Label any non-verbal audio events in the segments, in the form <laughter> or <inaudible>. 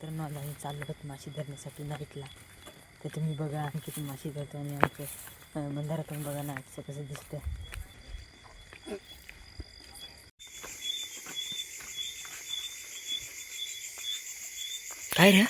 तर मला आम्ही चाललो होतो मासे धरण्यासाठी नाईटला. तर तुम्ही बघा आम्ही किती मासे धरतो आणि आमचं अं, बंधारातून बघा नाईटचं कसं दिसतं काय रे?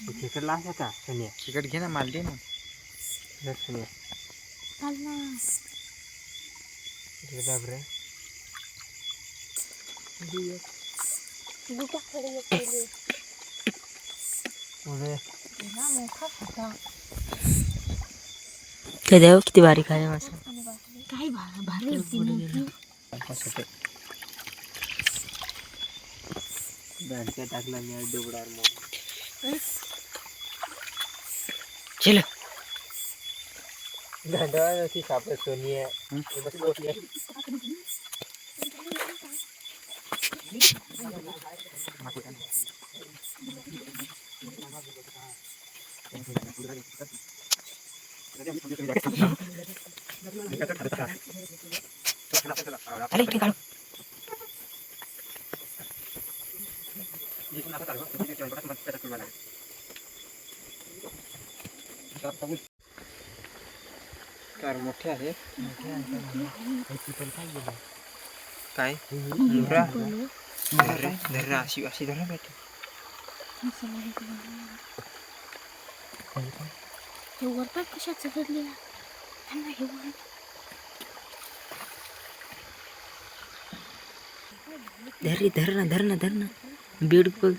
तिकडला आहे का सोनिया तिकट घे ना माल दे ना. जर सोनिया तिकडे दाब रे. पुढे ते देव किती बारीक आहे मासा काय भा- भारी होती मोठी. असं ते बँडच्या टाकला मी आज डोबडावर मग Jil. Nah, itu sih kapal Sonye, di Mas ini, kalau car मोठे आहे काय मुरा धर रे धर रे अशी अशी धर ना बेटा हे वर पाय कशाचं धरलेला त्यांना हे वर धर रे धर ना धर ना धर ना बीड बघ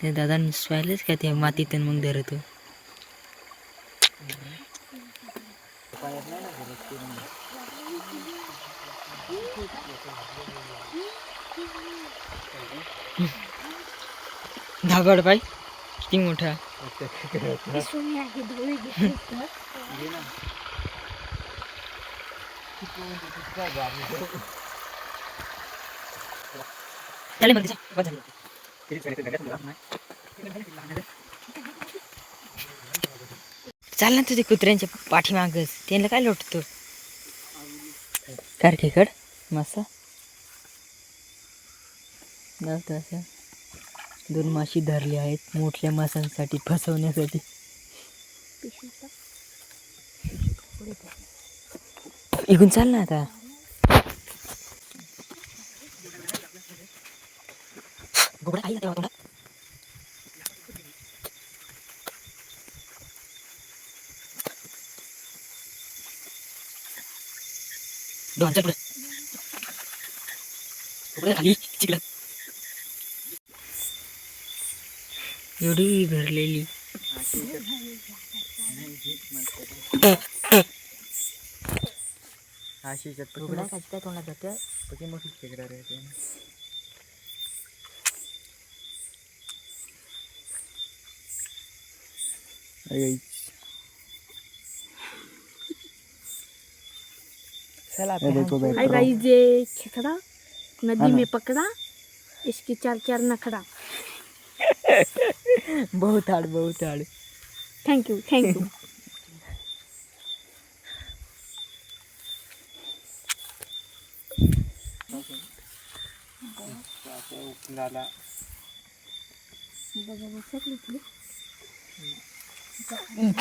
त्या दादांनी स्वायलाच का ते मातीत आणि मग धरतो धागड बाई किती मोठा चालेल मग चाल ना तुझे कुत्र्यांच्या पाठीमागच त्यांना काय लोटतो कारखेकड मासा? असं दोन माशी धरले आहेत मोठ्या माशांसाठी फसवण्यासाठी. इकून चाल ना आता. घोडा आई चल पुढे. पुढे खाली. चिकलं एवढी भरलेली. अशी तोंडात जातं पकी मोठी खेकडा रे ते चला हाय ये खेकड़ा नदी में पकड़ा इसकी चार चार नखड़ा बहुत हार्ड बहुत hard. Thank you thank you झाला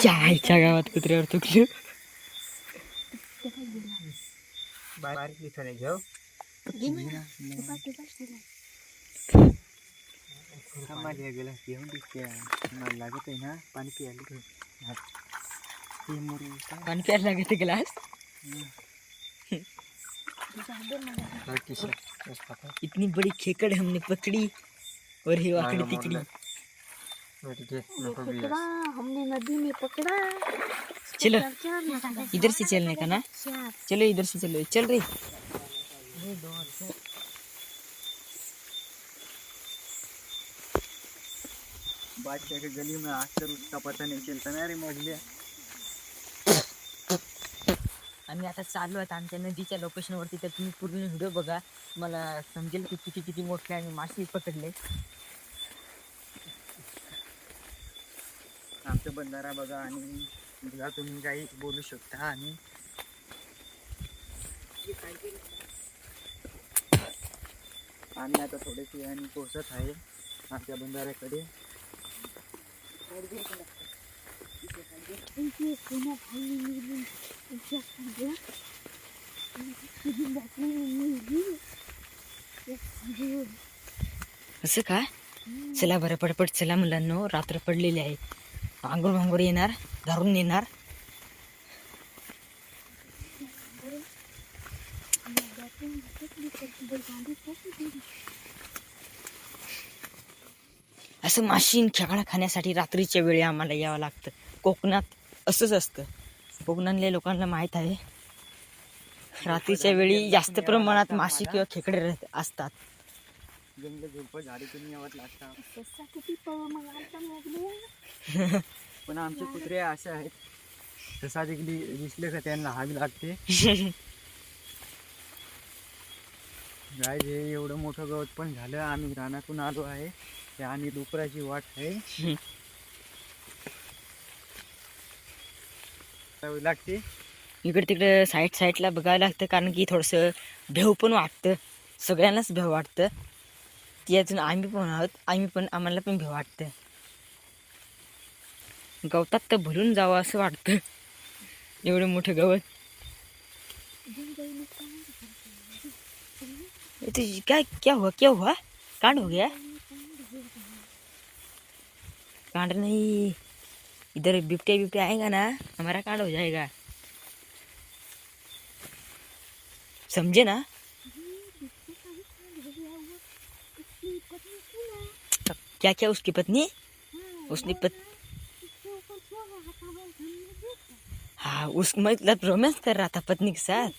आईच्या गावात कुत्र्यावर चुकलं. बारीक दिसणे घेऊ माझ्या गेला घेऊन दिसते मला लागत आहे ना पाणी प्यायला पाणी प्यायला लागते ग्लास। इतनी बड़ी खेकड़ हमने पकड़ी और ही वाकड़ी तिकड़ी। हमने नदी में पकड़ा। चलो इधर से चलने का ना चलो इधर से चलो चल रही बादशाह के गली में आकर उसका पता नहीं चलता ना रे मजलिया आम्ही आता चाललो आहेत आमच्या नदीच्या लोकेशनवरती तर तुम्ही पूर्ण व्हिडिओ बघा मला समजेल की किती किती मोठे आम्ही मासे पकडले आमचं बंधारा बघा आणि बघा तुम्ही काही बोलू शकता आणि आम्ही आता थोडेसे आणि पोहोचत आहे आमच्या बंधाऱ्याकडे. असं का? चला बरं पडपड चला मुलांनो रात्र पडलेली आहे. आंघोळ भांगोळ येणार. धरून येणार असं माशीन खेकडा खाण्यासाठी रात्रीच्या वेळी आम्हाला यावं लागतं. कोकणात असंच असतं. कोकणातल्या लोकांना माहीत आहे रात्रीच्या वेळी जास्त प्रमाणात मासे किंवा खेकडे राहत- असतात. जंगल झुडपं झाडे <laughs> <laughs> पण आमचे कुत्रे असे आहेत. तसा देखील दिसले का त्यांना हाग लागते. <laughs> गाय हे एवढं मोठं गवत पण झालं. आम्ही रानातून आलो आहे. ते आणि डुकराची वाट आहे. लागते. इकडे तिकडे साईड साईडला बघायला लागतं कारण की थोडंसं भेव पण वाटतं. सगळ्यांनाच भेव वाटतं. ती अजून आम्ही पण आहोत. आम्ही पण आम्हाला पण भेव वाटतं. गवतात तर भरून जावं असं वाटतं. एवढं मोठं गवत. काय क्या क्या हुआ क्या हुआ? कांड हो गया. कांड नहीं. इधर बिपटे बिपटे आएगा ना हमारा कांड हो जाएगा. समझे ना? क्या क्या उसकी पत्नी? उसने पत्नी उस मतलब रोमांस कर रहा था पत्नी के साथ।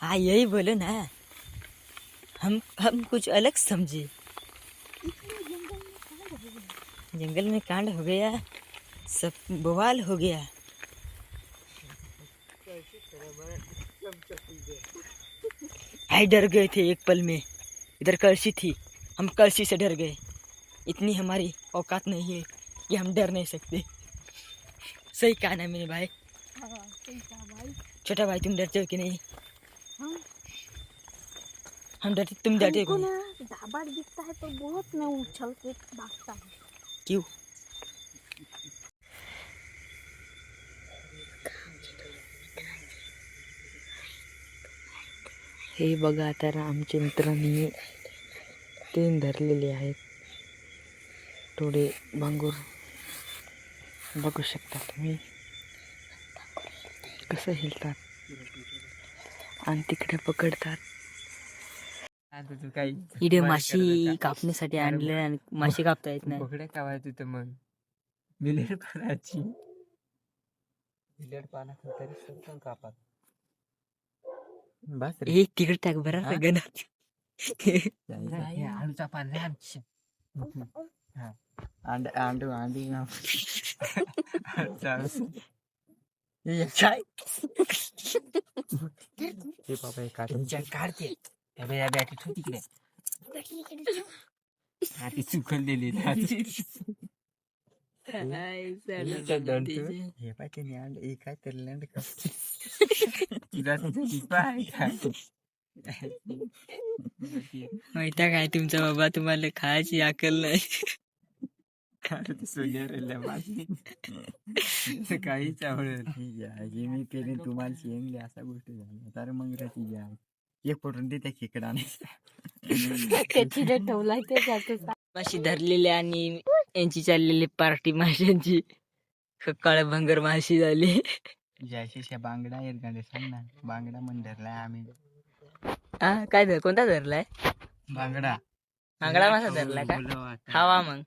हाँ यही बोलो ना। हम हम कुछ अलग समझे। जंगल में कांड हो गया, सब बवाल हो गया। भाई डर गए थे एक पल में। इधर कलसी थी, हम कलसी से डर गए। इतनी हमारी औकात नहीं है कि हम डर नहीं सकते। सही कहा ना मेरे भाई। छोटा भाई तुम डरते हो कि नहीं? हम डरते तुम डरते हो ढाबा दिखता है तो बहुत मैं उछल के भागता हूँ। क्यों? हे बघा तर आमच्या मित्रांनी तीन धरलेले आहेत. थोडे भांगूर बघू शकता तुम्ही. कसं हिलतात? आणि तिकडे पकडतात. काही इडे माशी? कापण्यासाठी आणले आणि माशी कापता येत नाही. बोकड्या कावायचं तर मग. बिलेर पानाची. बिलेड पाना तरी सरकन कापात. बस रे. हे तिकडे टाक बरं? गणात हे आळूचा पान <laughs> हा. अंड अंडू अंडी <laughs> हे काय हे बाबा हे काढते. बॅटी तिकडे. हा ती चुकलेली हे पाय ते अंड हे काय तर लंड <laughs> तिला माहिती काय? तुमचा बाबा तुम्हाला खायची अकल नाही. ते सोनेरेल्या माझी काहीच आवडत ठीक आहे जे मी केले तुम्हाला शेंगले असा गोष्ट झाली तर मग राहते जे आहे एक पटून दे त्या खेकडाने त्याची जे ठेवलाय ते जातो माशी धरलेली आणि यांची चाललेली पार्टी माशांची काळ भंगर माशी झाली जयशेषा बांगडा आहेत गाडे सांग ना बांगडा म्हण धरलाय आम्ही हा काय धर कोणता धरलाय बांगडा आंगडा मासा धरलाय का. खावा मग